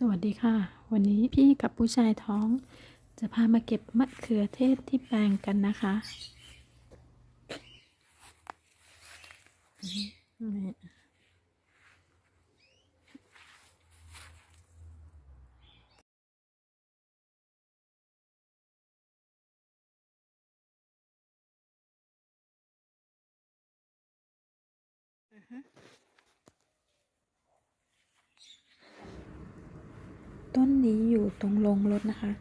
สวัสดีค่ะ วันนี้พี่กับผู้ชายท้อง จะพามาเก็บมะเขือเทศที่แปลงกันนะคะนี่ ต้นนี้อยู่ตรงลงรถนะคะ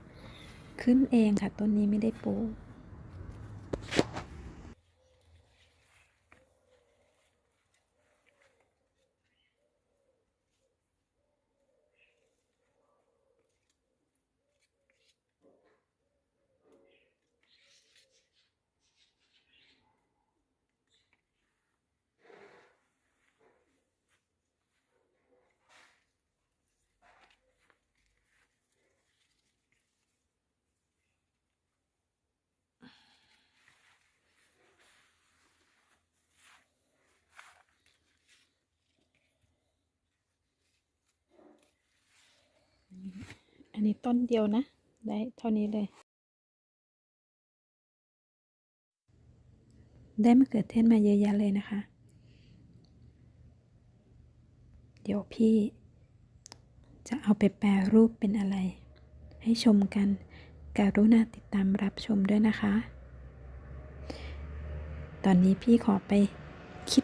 ขึ้นเองค่ะ ต้นนี้ไม่ได้ปลูก อันนี้ต้นเดียวนะ ได้เท่านี้เลย ได้มะเขือเทศมาเยอะแยะเลยนะคะ เดี๋ยวพี่ จะเอาไปแปรรูปเป็นอะไร ให้ชมกัน การุณาติดตามรับชมด้วยนะคะ ตอนนี้พี่ขอไปคิด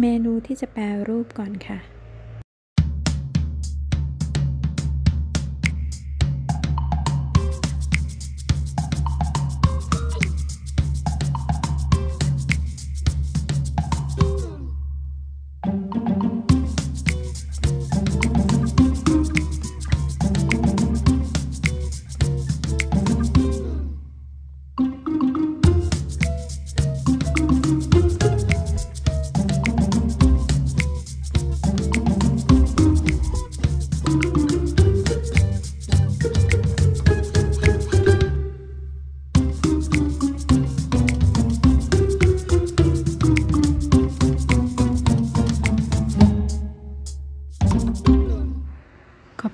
เมนูที่จะแปรรูปก่อนค่ะ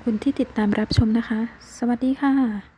คุณที่ติดตามรับชมนะคะ สวัสดีค่ะ